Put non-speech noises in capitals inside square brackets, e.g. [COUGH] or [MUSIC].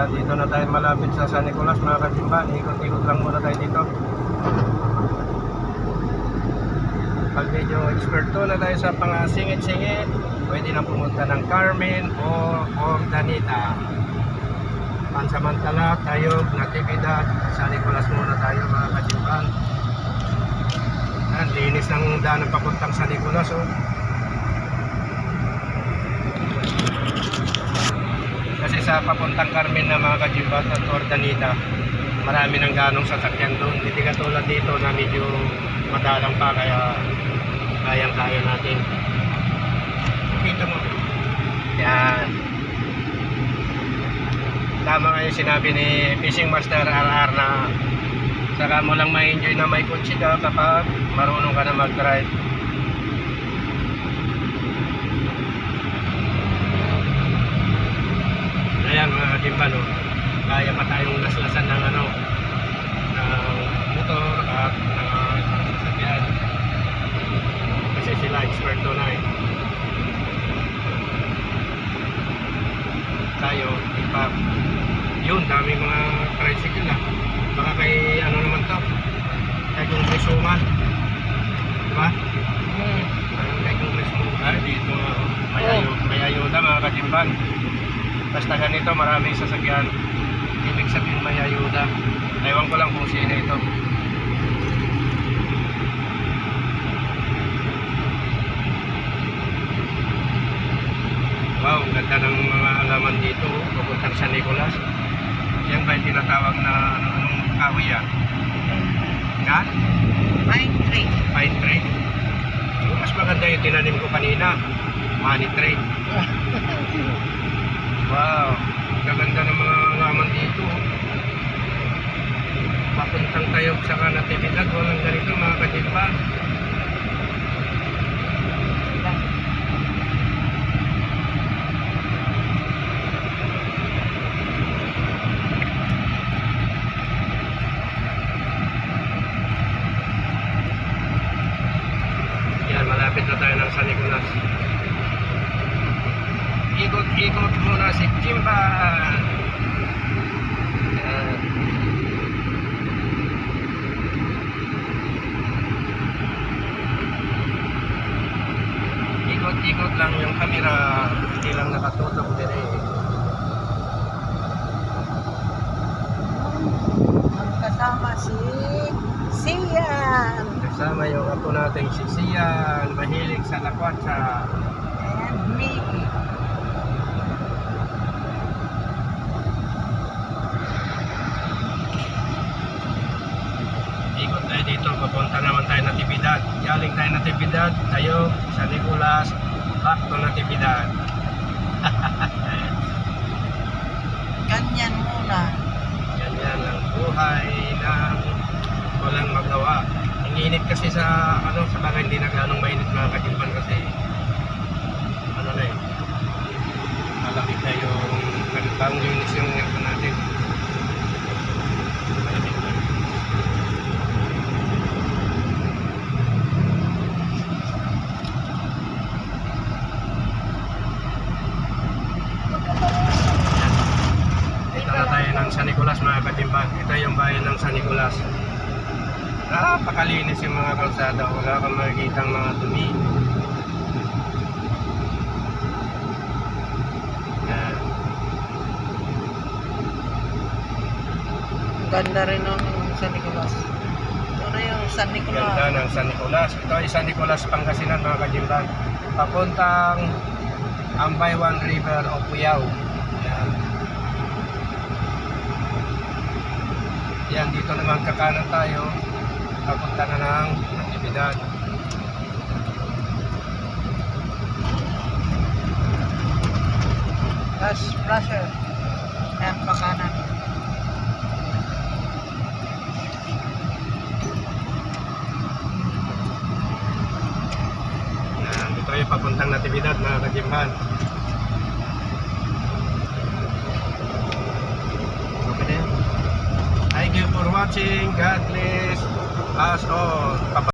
Yan, dito na tayo malapit sa San Nicolas mga katimba. Ikot-ikot lang muna tayo dito. Pag medyo eksperto na tayo sa mga singit-singit, pwede na pumunta ng Carmen o Ordanita. Pansamantala tayo, natividad, San Nicolas muna tayo mga katimban. Yan, linis ng daan ng papuntang San Nicolas. Oh. Kasi sa papuntang Carmen na mga kajibat at Ordanita, marami ng ganong sasakyan doon. Hindi katulad dito na medyo madalang pa kaya kayang-kaya natin. Kita mo. Yan. Tama nga yung sinabi ni Fishing Master RR na saka mo lang ma-enjoy na may kutsi ka kapag marunong ka na mag-drive. Ayan mga katimba no, kaya pa tayong laslasan ng ano, ng motor at ng uh, sasakyan. Kasi sila eksperto na eh. Tayo, di pa. Yun, dami mga tricycle na. Baka kay ano naman to, kay Congresswoman. Diba? Hmm. Kay Congresswoman. Ah, dito, oh, may, Oh. ayo, may ayuda mga katimban. Basta ganito, maraming sasakyan. Ibig sabihin may ayuda. Ewan ko lang kung sino ito. Wow, ang ganda ng mga alaman dito. oh, Papuntang San Nicolas. Yan ba yung tinatawag na anong kahoy yan? Ha? Pine tree. Pine tree? Yung Mas maganda yung tinanim ko kanina. Money tree. [LAUGHS] Wow, gaganda ng mga laman dito. oh. Papuntang tayo sa kanatibidad, walang ganito mga katimba. Yan, malapit na tayo ng San Nicolas. Ikot-ikot muna si Jimba. Yan. Ikot-ikot lang yung camera, hindi lang nakatutok din eh. Magkasama si Sian Kasama yung apo nating si Sian, mahilig sa lakwatsa. and me. Ikot tayo dito, papunta naman tayo Galing tayo Natividad, tayo sa Nicolas, back to Natividad. [LAUGHS] Ganyan muna. Ganyan ang buhay ng walang magawa. Ang init kasi sa ano sa bagay hindi na ganong mainit mga katimpan kasi ano na eh malamig na yung bagong linis yung aircon natin. Malamig na. Dito na tayo ng San Nicolas mga Ito yung bayan ng San Nicolas. Napakalinis yung mga kalsada. Wala kang makikita mga dumi. Ganda rin ng San Nicolas. Ito na yung San Nicolas. Ganda ng San Nicolas. Ito ay San Nicolas Pangasinan mga kajimban. Papuntang Ambaywan River o Cuyao. Yan. Yan, dito naman kakanan tayo. Papunta na ng Natividad. Plus, plusher. Ayan pa kanan. Yan, dito tayo papuntang Natividad mga kajimban. God bless us all.